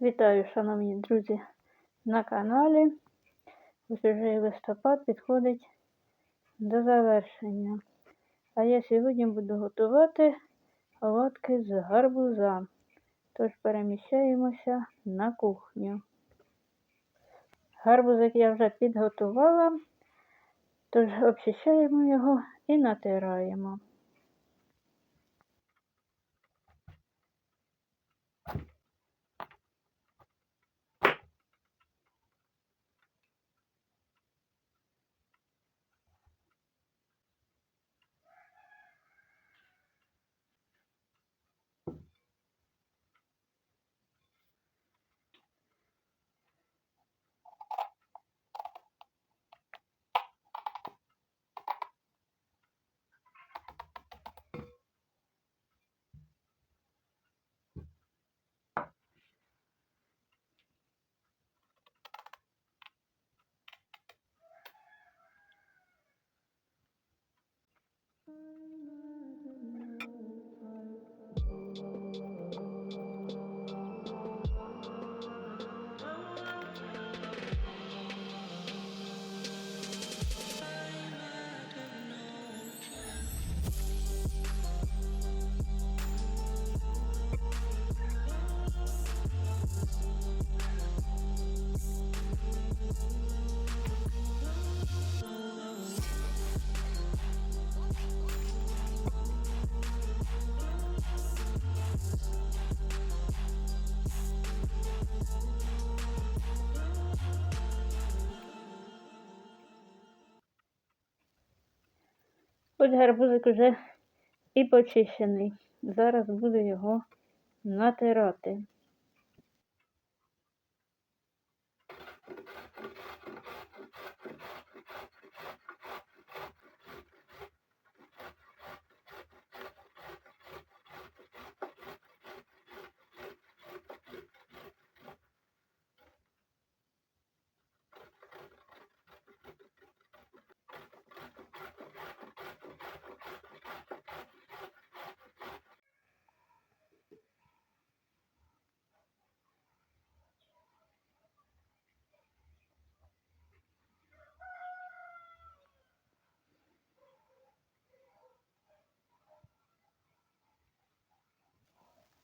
Вітаю, шановні друзі, на каналі. Ось уже листопад підходить до завершення. А я сьогодні буду готувати оладки з гарбуза. Тож переміщаємося на кухню. Гарбузик я вже підготувала, тож обчищаємо його і натираємо. Ось гарбузик уже і почищений. Зараз буду його натирати.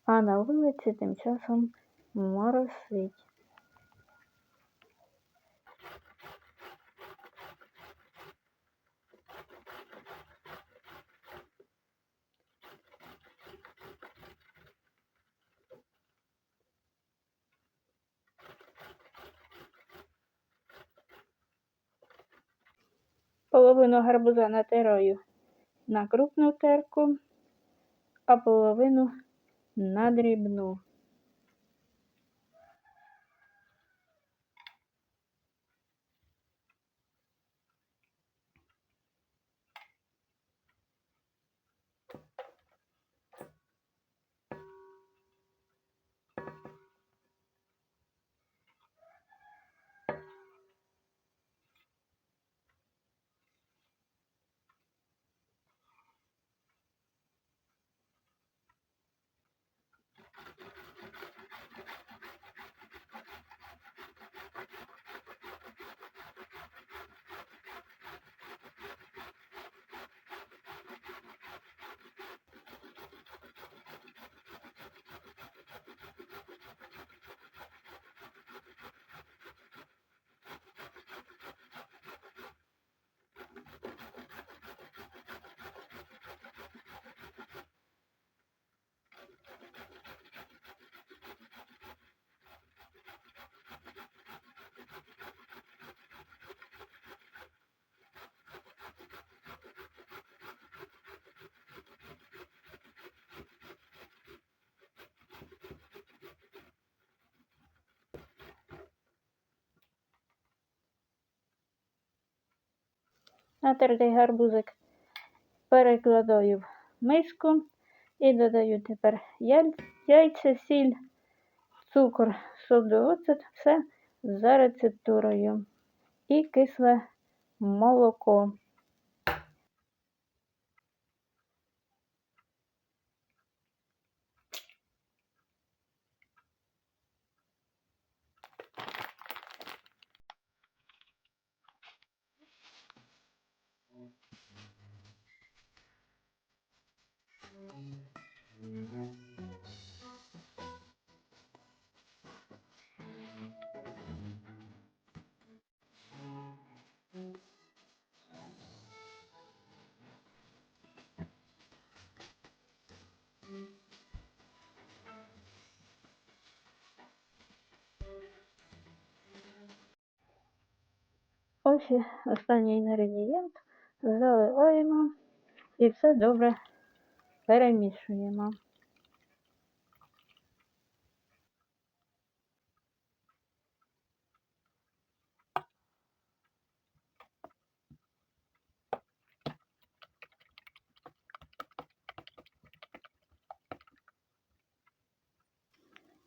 А на вулиці тим часом моросить. Половину гарбуза натираю на крупну терку, а половину на дрібну. Натертий гарбузик перекладаю в миску і додаю тепер яйця, сіль, цукор, соду, все за рецептурою і кисле молоко. Ось останній інгредієнт. Заливаємо і все добре перемішуємо.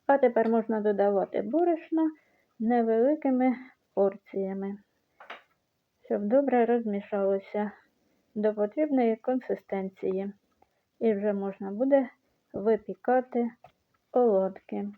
А тепер можна додавати борошно невеликими порціями, щоб добре розмішалося до потрібної консистенції. І вже можна буде випікати оладки.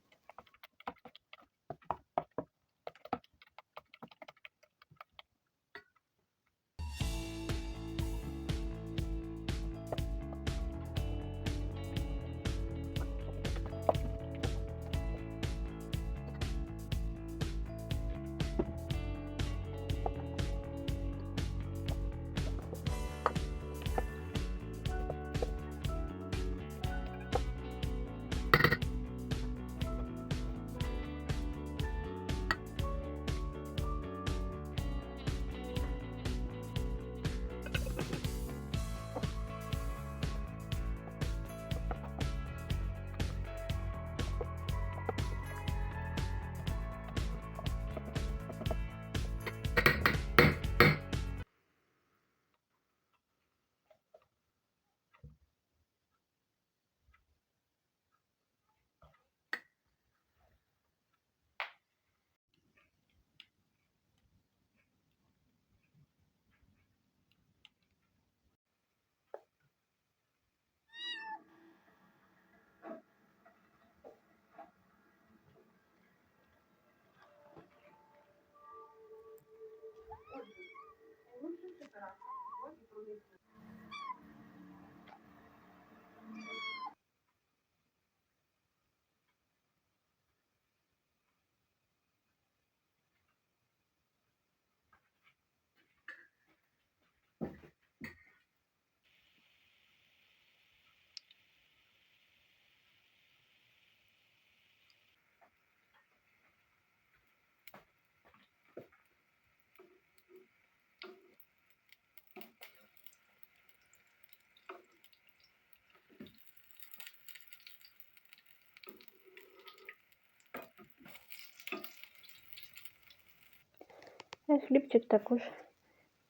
І хлібчик також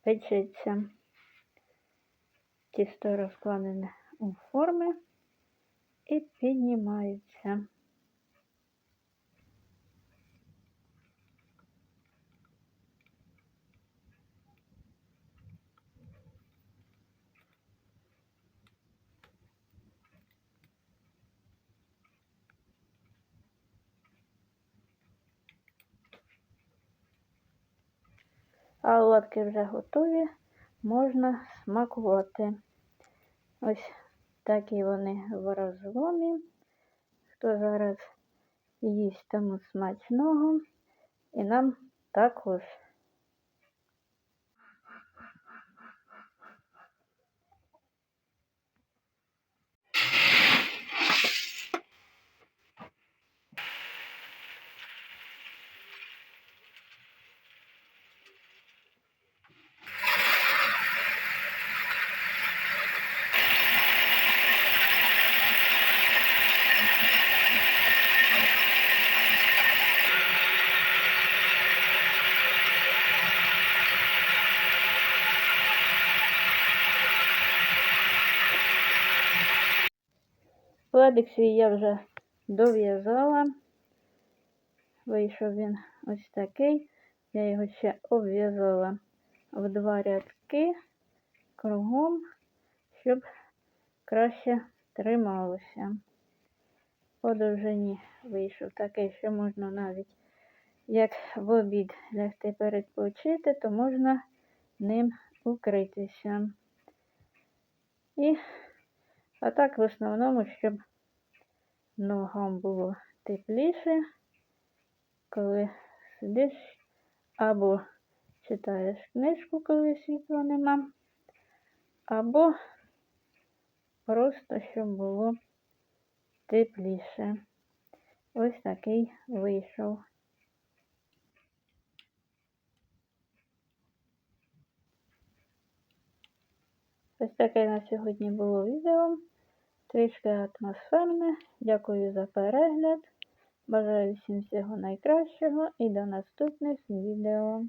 печеться. Тісто розкладене у форми і піднімається. Оладки вже готові, можна смакувати. Ось такі вони в розломі. Хто зараз їсть тому смачного, і нам також. Пледик свій я вже дов'язала. Вийшов він ось такий. Я його ще обв'язала в два рядки кругом, щоб краще трималося. По довжині вийшов такий, що можна навіть, як в обід лягти передпочити, то можна ним укритися. І А так в основному, щоб ногам було тепліше, коли сидиш або читаєш книжку, коли світла нема, або просто щоб було тепліше. Ось такий вийшов. Ось таке на сьогодні було відео. Трішки атмосферне. Дякую за перегляд. Бажаю всім всього найкращого і до наступних відео.